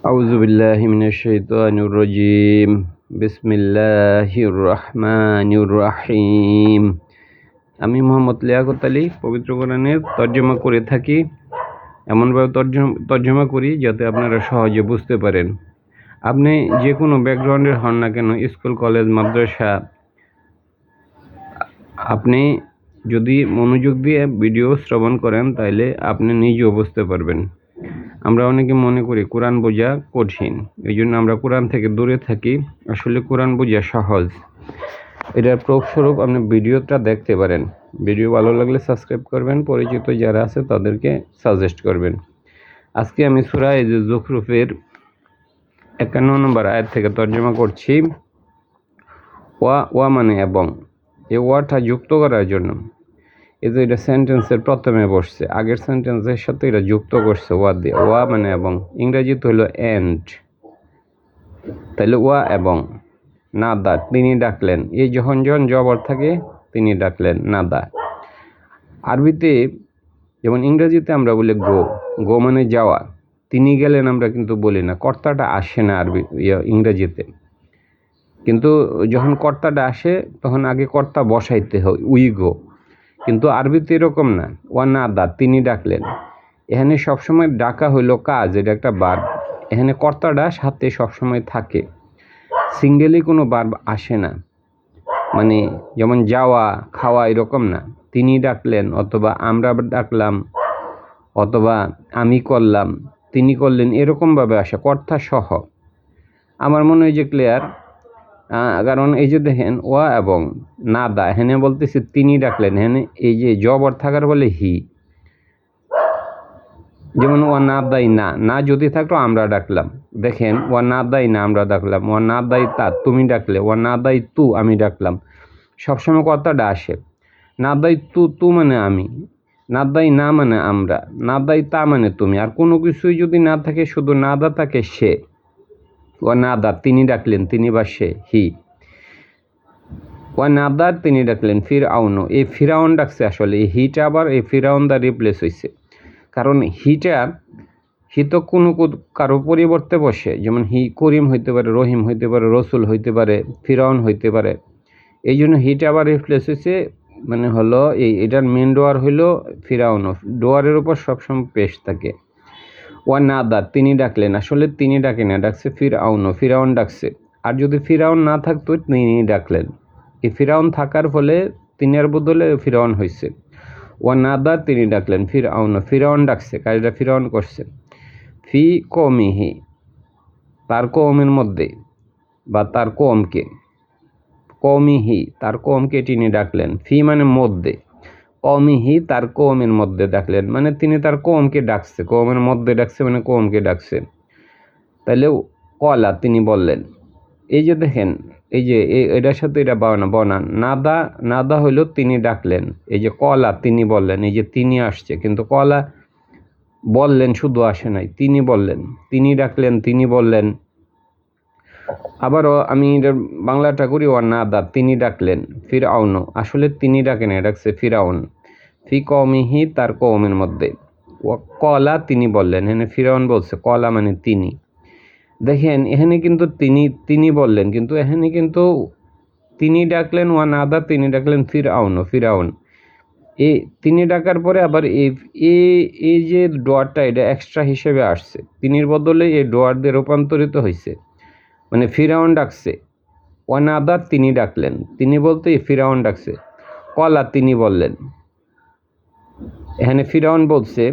أعوذ بالله من الشيطان الرجيم بسم الله الرحمن الرحيم আমি মোহাম্মদ লিয়াকত আলী পবিত্র কোরআনের তর্জমা করে থাকি এমনভাবে তর্জমা তর্জমা করি যাতে আপনারা সহজে বুঝতে পারেন আপনি যে কোনো ব্যাকগ্রাউন্ডের হন না কেন স্কুল কলেজ মাদ্রাসা আপনি যদি মনোযোগ দিয়ে ভিডিও শ্রবণ করেন তাহলে আপনি নিজেও বুঝতে পারবেন আমরা অনেকে মনে করি কোরআন বোঝা কঠিন। এই জন্য আমরা কোরআন থেকে দূরে থাকি। আসলে কোরআন বোঝা সহজ। এটার প্রয়োগস্বরূপ আপনি ভিডিওটা দেখতে পারেন। ভিডিও ভালো লাগলে সাবস্ক্রাইব করবেন। পরিচিত যারা আছে তাদেরকে সাজেস্ট করবেন। আজকে আমি সুরা এই যে জুখরুফের একান্ন নম্বর আয়াত থেকে তর্জমা করছি। ওয়া ওয়া মানে এবং। এই ওয়াটা যুক্ত করার জন্য। এই যে এটা সেন্টেন্সের প্রথমে বসছে আগের সেন্টেন্সের সাথে এটা যুক্ত করছে ওয়া দিয়ে ওয়া মানে এবং ইংরেজিতে হলো এন্ড তাহলে ওয়া এবং নাদা তিনি ডাকলেন। এই যখন যখন জবর থাকে তিনি ডাকলেন নাদা। আরবিতে যেমন ইংরেজিতে আমরা বলি গো গো মানে যাওয়া। তিনি গেলেন আমরা কিন্তু বলি না কর্তাটা আসে না আরবি ইয়ে, ইংরেজিতে। কিন্তু যখন কর্তাটা আসে তখন আগে কর্তা বসাইতে হয় উই গো। কিন্তু আরবিতে এরকম না। ওয়া না দা তিনি ডাকলেন। এখানে সবসময় ডাকা হইল কাজ, এটা একটা বার এখানে কর্তাটা সাথে সবসময় থাকে। সিঙ্গেলি কোনো বার আসে না। মানে যেমন যাওয়া, খাওয়া এরকম না। তিনি ডাকলেন, অথবা আমরা ডাকলাম, অথবা আমি করলাম, তিনি করলেন, এরকমভাবে আসে কর্তা সহ আমার মনে হয় যে ক্লিয়ার কারণ এই যে দেখেন, ওয়া এবং না দা হেনে বলতেছে তিনি ডাকলেন, হেনে এই যে জবর থাকার বলে হি। যেমন ওয়া না দাই না না যদি থাকতো আমরা ডাকলাম। দেখেন, ওয়া না দাই না আমরা ডাকলাম, ওয়া না দাই তা তুমি ডাকলে, ওয়া না দাই তু আমি ডাকলাম। সবসময় কথাটা আসে না দাই তু তু মানে আমি না দাই না মানে আমরা না দাই তা মানে তুমি। আর কোনো কিছুই যদি না থাকে, শুধু না দা থাকে সে। ও নাদা তিনি ডাকলেন, তিনি বা সে, হি। ও নাদার, তিনি ডাকলেন ফির আউনো এই ফিরাউন ডাকছে আসলে, এই হিটা আবার, এই ফিরাউন দা রিপ্লেস হয়েছে কারণ হিটা, হি তো কোনো কারও পরিবর্তে বসে। যেমন হি করিম হইতে পারে, রহিম হইতে পারে, রসুল হইতে পারে, ফিরাউন হইতে পারে। এই জন্য হিটা আবার রিপ্লেস হয়েছে মানে হলো এই, এটার মেন ডোয়ার হইল ফিরাউন। ডোয়ারের উপর সবসময় পেশ থাকে। ওয়া নাদা তিনি ডাকলেন। আসলে তিনি ডাকে না, ডাকছে ফিরাউন ফিরাউন ডাকছে। আর যদি ফিরাউন না থাকতো, তিনি ডাকলেন। এই ফিরাউন থাকার ফলে তিনি তিনের বদলে ফিরাউন হয়েছে ওয়া নাদা তিনি ডাকলেন ফিরাউন ফিরাউন ডাকছে, কাজটা ফিরাউন করছে। ফি কমিহি তার কমের মধ্যে, বা তার কমকে কমিহি তার কমকে তিনি ডাকলেন। ফি মানে মধ্যে। কমিহি তার কমের মধ্যে ডাকলেন মানে তিনি তার কমকে ডাকছে, কমের মধ্যে ডাকছে মানে কমকে ডাকছে। তাহলে কলা, তিনি বললেন, এই যে দেখেন, এই যে এটার সাথে এটা বানা, বনান। নাদা নাদা হইল তিনি ডাকলেন। এই যে কলা, তিনি বললেন, এই যে তিনি আসছে। কিন্তু কলা বললেন, শুধু আসে নাই, তিনি বললেন, তিনি ডাকলেন, তিনি বললেন, আবারও আমি বাংলাটা করি, ও নাদা, তিনি ডাকলেন। ফির আউন আসলে তিনি ডাকেন ডাকছে ফিরাউন। ফি কমিহি তার কৌমের মধ্যে। কলা, তিনি বললেন, এখানে ফিরাউন বলছে, কলা মানে তিনি। দেখেন, এখানে কিন্তু তিনি তিনি বললেন, কিন্তু এখানে কিন্তু তিনি ডাকলেন ওয়ান নাদা, তিনি ডাকলেন ফির আউন ফিরাউন। এ, তিনি ডাকার পরে আবার এ, এই যে ডোয়ারটা, এটা এক্সট্রা হিসেবে আসছে। তিনির বদলে এই ডোয়ার দিয়ে রূপান্তরিত হয়েছে মানে ফিরাউন ডাকছে। ওয়ানাদার তিনি ডাকলেন। তিনি বলতে ফিরাউন ডাকছে। কলা তিনি বললেন। এখানে ফিরাউন বলছে,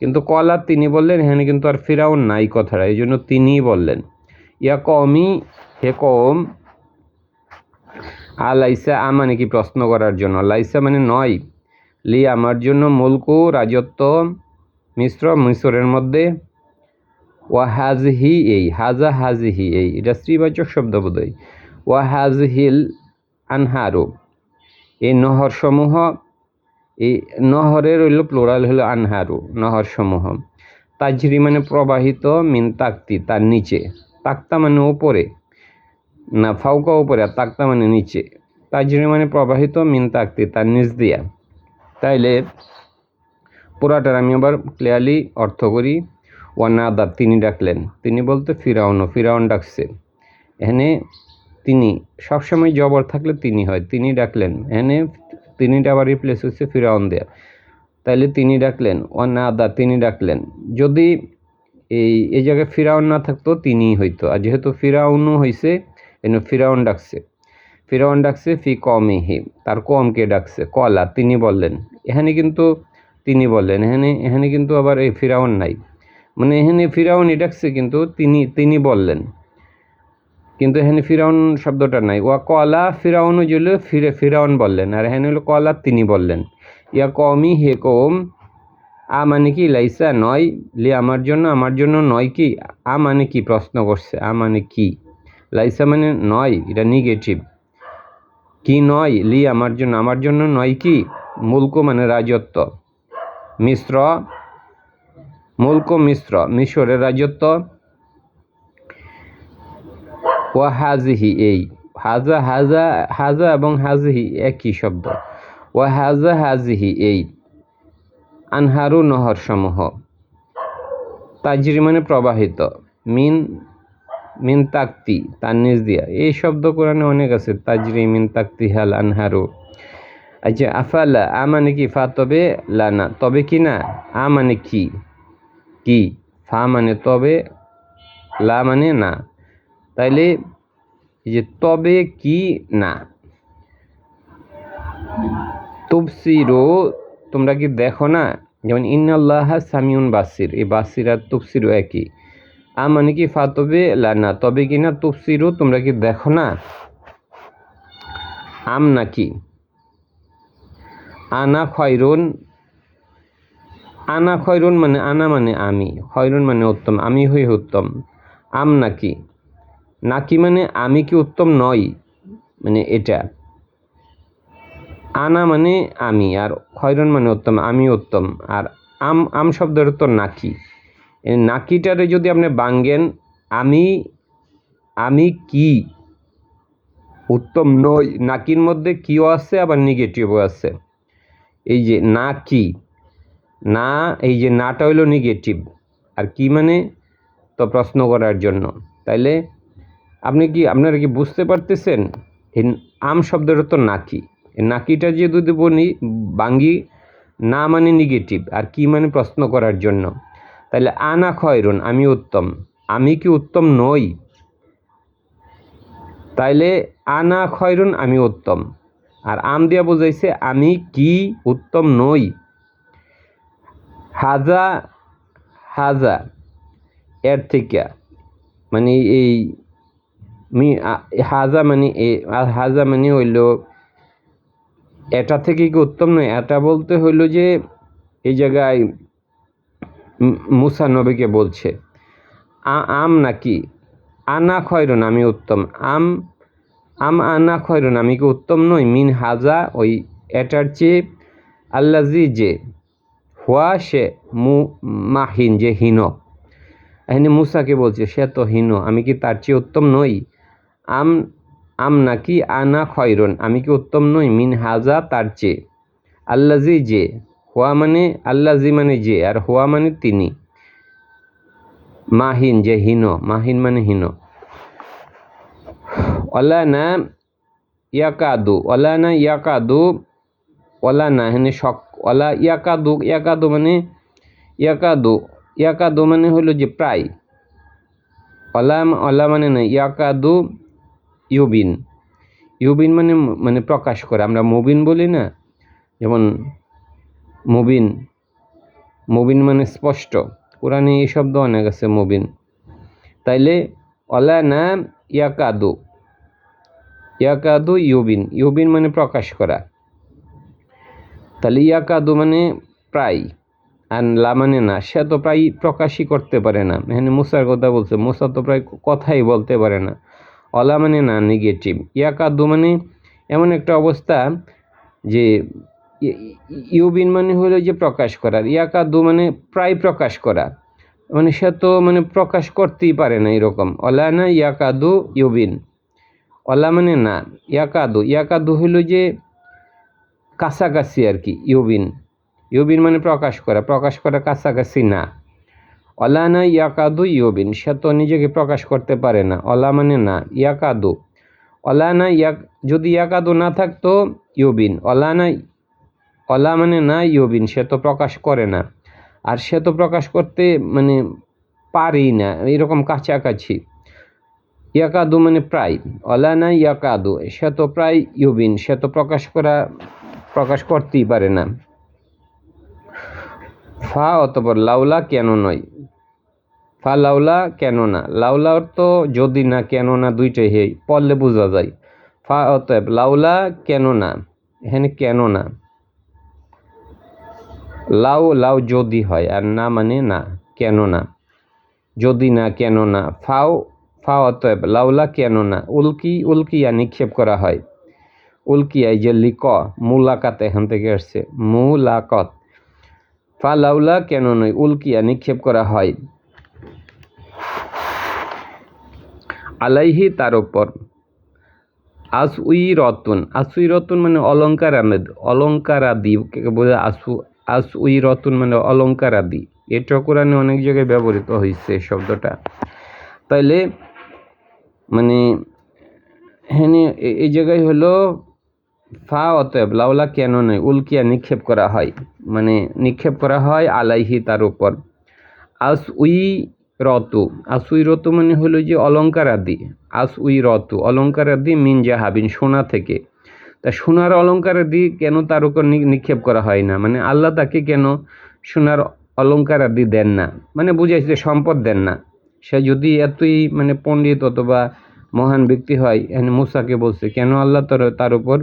কিন্তু কলা তিনি বললেন, এখানে কিন্তু আর ফিরাউন নাই কথাটা, এই জন্য তিনিই বললেন, ইয়া কমই হে কম আ লাইসা আ মানে কি প্রশ্ন করার জন্য? লাইসা মানে নয়, লি আমার জন্য মুলকু, রাজত্ব, মিশ্র, মিশরের মধ্যে, ওয়া হাজ হি এই, হাজা হাজ হি এই। এটা স্ত্রীবাচক শব্দ বোধহয়। ওয়া হাজ হিল আনহারু। এই নহরসমূহ এই নহরের হইল প্লোরাল হলো আনহারু, নহরসমূহ। তাজরি মানে প্রবাহিত, মিন তাক্তি, তার নিচে। তাক্তা মানে ওপরে না ফাউকা ওপরে আর তাক্তা মানে নিচে। তাজরি মানে প্রবাহিত, মিন তাক্তি, তার নিচ দিয়া। তাইলে পুরাটার আমি আবার ক্লিয়ারলি অর্থ করি ওয়ানাদা তিনি ডাকলেন। তিনি বলতে ফিরাউনও ফিরাউন ডাকছে। এখানে তিনি, সবসময় জবর থাকলে তিনি হয়, তিনি ডাকলেন এখানে তিনিটা আবার রিপ্লেস হচ্ছে ফিরাউন দেয়া। তাইলে তিনি ডাকলেন ওয়ানাদা তিনি ডাকলেন। যদি এই এই জায়গায় ফিরাউন না থাকতো, তিনিই হইতো। আর যেহেতু ফিরাউনও হয়েছে এন ফিরাউন ডাকছে। ফিরাউন ডাকছে, ফি কমেহি তার কমকে ডাকছে? কলা, তিনি বললেন। এখানে কিন্তু তিনি বললেন, এখানে এখানে কিন্তু আবার এই ফিরাউন নাই। মানে এখানে ফিরাউনই ডাকছে, কিন্তু তিনি তিনি বললেন। কিন্তু এখানে ফিরাউন শব্দটা নাই। ওয়া কলা ফিরাউন জল ফিরে ফিরাউন বললেন, আর এখানে হলো কলা তিনি বললেন। ইয়া কমি হে কম আ মানে কি লাইসা নয়? লি আমার জন্য আমার জন্য নয় কি? আ মানে কি প্রশ্ন করছে? আ মানে কি? লাইসা মানে নয়, এটা নেগেটিভ কি নয়? লি আমার জন্য আমার জন্য নয় কি? মুলক মানে রাজত্ব। মিশ্র, মুলক মিশ্র, মিশরের রাজত্ব। ও হাজিহি এই। হাজা হাজা হাজা এবং হাজিহি একই শব্দ। ও হাজা হাজিহি এই। আনহারু নহর সমূহ তাজরি মানে প্রবাহিত। মিন মিন তাক্তি, তার নিজ দিয়া। এই শব্দ কোরআনে অনেক আছে। তাজরি, মিন তাক্তি, হাল, আনহারু। আচ্ছা আফালা, আ মানে কি? ফা তবে লানা তবে কি না? আ মানে কি? কি? ফা মানে তবে, লা মানে না। তাইলে যে তবে কি না? তুবসিরো তোমরা কি দেখো না? যেমন, ইন্নাল্লাহ সামিউন বাসির। এই বাসির আর তুবসিরও একই। আ মানে কি ফা তবে লানা তবে কি না তুবসিরো তোমরা কি দেখো না? আম নাকি আনা খয়রুন। আনা খয়রুন মানে আনা মানে আমি। খয়রুন মানে উত্তম। আমি হই উত্তম। আম নাকি নাকি মানে আমি কি উত্তম নই? মানে এটা। আনা মানে আমি আর খয়রুন মানে উত্তম, আমি উত্তম। আর আম আম শব্দের তো নাকি। নাকিটারে যদি আপনি বাঙ্গেন, আমি আমি কি? উত্তম নই। নাকির মধ্যে কিও আছে, আবার নেগেটিভও আছে। এই যে না কি না, এই যে নাটা হইল নেগেটিভ। আর কি মানে? তো প্রশ্ন করার জন্য। তাইলে আপনি কি, আপনারা কি বুঝতে পারতেছেন? এই আম শব্দের তো নাকি? নাকিটা যে যদি বলি বাঙ্গি না মানে নেগেটিভ আর কি মানে প্রশ্ন করার জন্য। তাহলে আনা খয়রুন, আমি উত্তম। আমি কি উত্তম নই? তাইলে আনা খয়রুন, আমি উত্তম। আর আম দিয়া বোঝাইছে, আমি কি উত্তম নই? হাজা হাজা, এর থেকে মানে এই মি হাজা মানে হাজা মানে হইল, এটা থেকে কি উত্তম নয়? এটা বলতে হইল যে, এই জায়গায় মুসা নবীকে বলছে আম নাকি? আনা খয়রুন, আমি উত্তম। আম আম আনা খয়রুন, আমি কি উত্তম নই? মিন হাজা, ওই এটার চেয়ে আল্লাজি যে, হুয়া, সে মু, মাহিন, যে হীন। এখানে মুসাকে বলছে, সে তো হীন, আমি কি তার চেয়ে উত্তম নই? আম আম নাকি আনা খয়রন? আমি কি উত্তম নই? মিন হাজা, তার চেয়ে। আল্লাজি যে। হুয়া মানে আল্লাজি মানে যে, আর হুয়া মানে তিনি। মাহিন যে, হীন। মাহিন মানে হীন। অলানা ইয়াকাদু। অলানা ইয়াকাদু অলানা এখানে শক। অলা ইয়াকাদু ইয়াকাদু মানে ইয়াকাদু। ইয়াকাদু মানে হলো যে প্রায়। অলা অলা মানে না ইয়াকাদু ইউবিন। ইউবিন মানে মানে প্রকাশ করে। আমরা মুবিন বলি না, যেমন মুবিন। মুবিন মানে স্পষ্ট। কোরআনে এই শব্দ অনেক আছে, মুবিন। তাইলে, অলা না ইয়াকাদু। ইয়াকাদু ইউবিন। ইউবিন মানে প্রকাশ করা। তাহলে ইয়াকাদু মানে প্রায়, আর লা মানে না। সে তো প্রায় প্রকাশই করতে পারে না। এখানে মুসার কথা বলছে। মুসা তো প্রায় কথাই বলতে পারে না। অলা মানে না নেগেটিভ ইয়াকাদু মানে এমন একটা অবস্থা যে ইউবিন মানে হলো যে প্রকাশ করার ইয়াকাদু মানে প্রায় প্রকাশ করা। মানে সে তো মানে প্রকাশ করতেই পারে না এরকম। অলা না ইয়াকাদু ইউবিন। অলা মানে না, ইয়াকাদু। ইয়াকাদু হলো যে কাছাকাছি আর কি, ইউবিন। ইউবিন মানে প্রকাশ করা। প্রকাশ করা কাছাকাছি না। অলানা ইয়াকাদু ইয়বিন সে তো নিজেকে প্রকাশ করতে পারে না। অলা মানে না, ইয়াকাদু। অলানা ইয়াক, যদি ইয়াকাদু না থাকতো ইউবিন, অলানা, অলা মানে না ইয়বিন সে তো প্রকাশ করে না। আর সে তো প্রকাশ করতে মানে পারেই না, এরকম কাছাকাছি। ইয়াকাদু মানে প্রায়, অলানা ইয়াকাদু, সে তো প্রায় ইউবিন, সে তো প্রকাশ করা, প্রকাশ করতেই পারে না। ফা অতপর, লাউলা কেন নয়? ফা লাউলা কেন না? লাউলা তো যদি না, কেন না দুইটাই হে পড়লে বোঝা যায়। ফা অতএব লাউলা কেন না? এখানে কেন না? লাউ লাউ যদি হয়, আর না মানে না, কেন না? যদি না, কেন না? ফাও, ফা অতএব লাউলা কেন না? উল্কি, উল্কিয়া নিক্ষেপ করা হয়। উল্কিয়া এই যে লিক মুলাকাত এখান থেকে আসছে। মুলাকত। ফা লাউলা কেন নয়, উল্কিয়া নিক্ষেপ করা হয়। আলাইহি তার ওপর আস উই রতন আস উই রতন মানে অলঙ্কার আমেদ অলঙ্কার আদি বোঝা আসু আস উই রতন মানে অলঙ্কার আদি এটা কোরআনে অনেক জায়গায় ব্যবহৃত হয়েছে শব্দটা। তাইলে মানে হ্যাঁ এই জায়গায় হলো ফা অতএব লাউলা কেন নয় উল্কিয়া নিক্ষেপ করা হয়। মানে নিক্ষেপ করা হয় আলাইহি তার উপর। Us we রতু। আস উই রতু মানে হলো যে অলঙ্কার আদি আস উই রতু। অলঙ্কার আদি মিন জাহাবিন, সোনা থেকে। তা সোনার অলঙ্কার আদি কেন তার উপর নিক্ষেপ করা হয় না? মানে আল্লাহ তাকে কেন সোনার অলঙ্কার আদি দেন না? মানে বুঝাইছে সম্পদ দেন না। সে যদি এতই মানে পণ্ডিত অথবা মহান ব্যক্তি হয় এখানে মুসাকে বলছে, কেন আল্লাহ তার তার উপর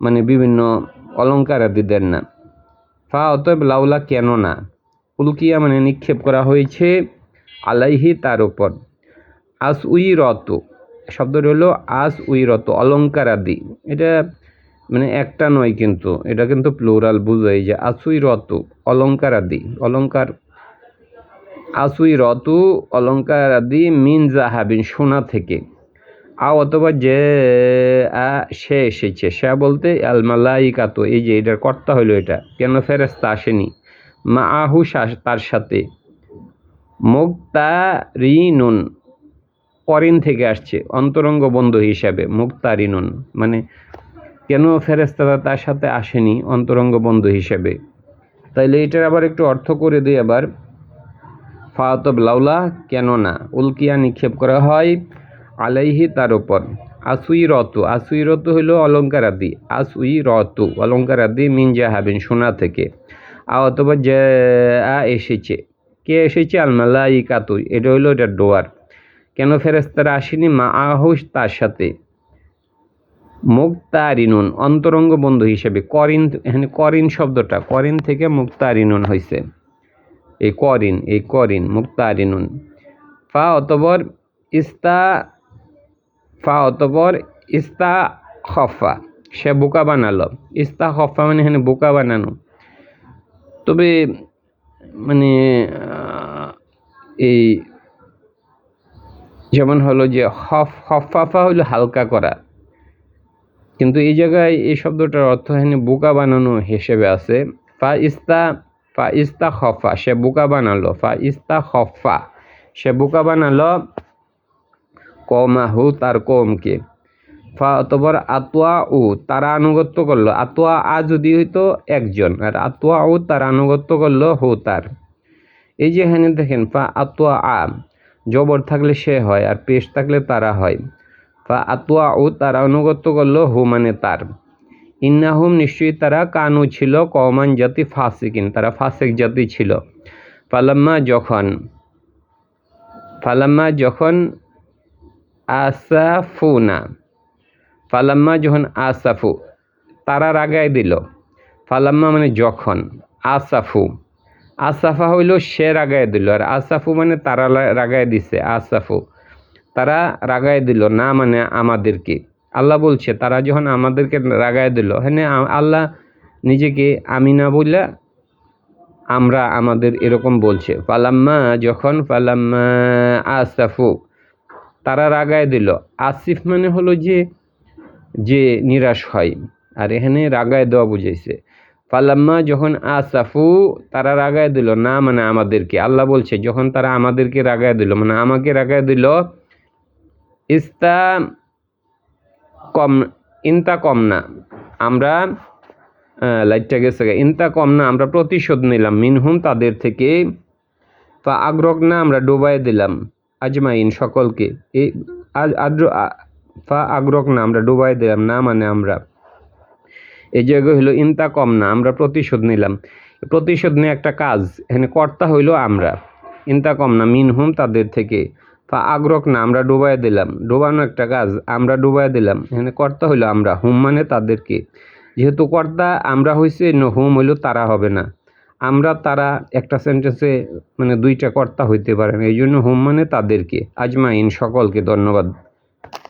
মানে বিভিন্ন অলঙ্কার আদি দেন না? ফা অতএব লাউলা কেন না? উলকিয়া মানে নিক্ষেপ করা হয়েছে। আলাইহি তার উপর। আস উই রত, শব্দটা হলো আস উই রত, অলঙ্কার আদি। এটা মানে একটা নয় কিন্তু, এটা কিন্তু প্লুরাল বুঝাই যে আসুই রত, অলঙ্কার আদি। অলঙ্কার আসুই রতু, অলঙ্কার আদি মিন জাহাবিন সোনা থেকে। আ অথবা যে, আ, সে এসেছে। সে বলতে আল মালাইকাতো, এই যে এটার কর্তা হইল এটা। কেন ফেরেস্তা আসেনি? মা আহু তার সাথে। মুক্তা রিনুন করিন থেকে আসছে অন্তরঙ্গ বন্ধু হিসাবে, মুক্তারিনুন। মানে কেন ফেরেস্তারা তার সাথে আসেনি অন্তরঙ্গ বন্ধু হিসেবে? তাইলে এটার আবার একটু অর্থ করে দিই আবার। ফাতব লাউলা কেন না উল্কিয়া নিক্ষেপ করা হয় আলাইহি তার ওপর আসুই রতু আসুই রতু হইল অলঙ্কার আদি আসুই রতু অলঙ্কার আদি মিন জাহাবিন সোনা থেকে। অথবা এসেছে। কে এসেছে? আলমালাই কাতুই এটা হইল এটা ডোয়ার। কেন ফেরেস্তারা আসেনি? মা আহুস তার সাথে। মুক্তারিনুন, অন্তরঙ্গ বন্ধু হিসেবে। করিন, এখানে করিন শব্দটা। করিন থেকে মুক্তারিনুন হয়েছে এই করিন এই করিন, মুক্তারিনুন। ফা অতবর ইস্তা, ফা অতবর ইস্তা খফা। সে বোকা বানালো। ইস্তা খফা মানে এখানে বোকা বানানো। তবে মানে এই যেমন হলো যে হফ হফাফা হলো হালকা করা। কিন্তু এই জায়গায় এই শব্দটার অর্থ এখানে বোকা বানানো হিসেবে আছে। ফা ইস্তা ফা ইস্তা খফা, সে বোকা বানালো। ফা ইস্তা খফা, সে বোকা বানালো কমাহু তার কমকে। ফা অতপর আতোয়া উ, তারা আনুগত্য করল। আতোয়া আ যদি হইতো একজন, আর আতোয়া উ, তারা আনুগত্য করল হু তার। এই যে এখানে দেখেন, ফা আতোয়া আ, জবর থাকলে সে হয়, আর পেশ থাকলে তারা হয়। ফা আতোয়া উ, তারা অনুগত্য করল হু মানে তার। ইন্নাহুম নিশ্চয়ই তারা কানু ছিল কমান জাতি ফাসিকিন, তারা ফাসেক জাতি ছিল। ফালাম্মা যখন ফালাম্মা যখন আসা আসাফুনা ফালাম্মা যখন আসাফু, তারা রাগায় দিল। ফালাম্মা মানে যখন, আসাফু। আসাফা হইল সে রাগায় দিল, আর আসাফু মানে তারা রাগায় দিছে, আসাফু। তারা রাগায় দিল, না মানে আমাদেরকে। আল্লাহ বলছে, তারা যখন আমাদেরকে রাগায় দিল হ্যাঁ আল্লাহ নিজেকে আমি না বললে আমরা আমাদের এরকম বলছে। ফালাম্মা যখন, ফালাম্মা আসাফু, তারা রাগায় দিল। আসিফ মানে হলো যে যে নিরাশ হয়। আর এখানে রাগায় দেওয়া বুঝাইছে। ফালাম্মা যখন আসাফু, তারা রাগায় দিল, না মানে আমাদেরকে। আল্লাহ বলছে, যখন তারা আমাদেরকে রাগায় দিল মানে আমাকে রাগায় দিল, ইস্তা কম, ইনতা কম না। আমরা লাইটটা গেছে। ইনতা কম না, আমরা প্রতিশোধ নিলাম, মিনহুম তাদের থেকে। ফা আগ্রক না, আমরা ডুবাই দিলাম, আজমাইন সকলকে। এই আজ- আদ্র ফা আগ্রক না, আমরা ডুবাই দিলাম, না মানে আমরা। এই জায়গা হইল ইনতা কম না, আমরা প্রতিশোধ নিলাম। প্রতিশোধ নিয়ে একটা কাজ, এখানে কর্তা হইল আমরা। ইনতা কম না, মিনহুম তাদের থেকে। ফা আগ্রক না, আমরা ডুবাই দিলাম। ডুবানো একটা কাজ, আমরা ডুবাই দিলাম। এখানে কর্তা হইল আমরা, হুম মানে তাদেরকে। যেহেতু কর্তা আমরা হইছে, ন হুম হইল তারা হবে না। আমরা, তারা একটা সেন্টেন্সে মানে দুইটা কর্তা হইতে পারে না, এই জন্য হুম মানে তাদেরকে। আজমাইন সকলকে ধন্যবাদ।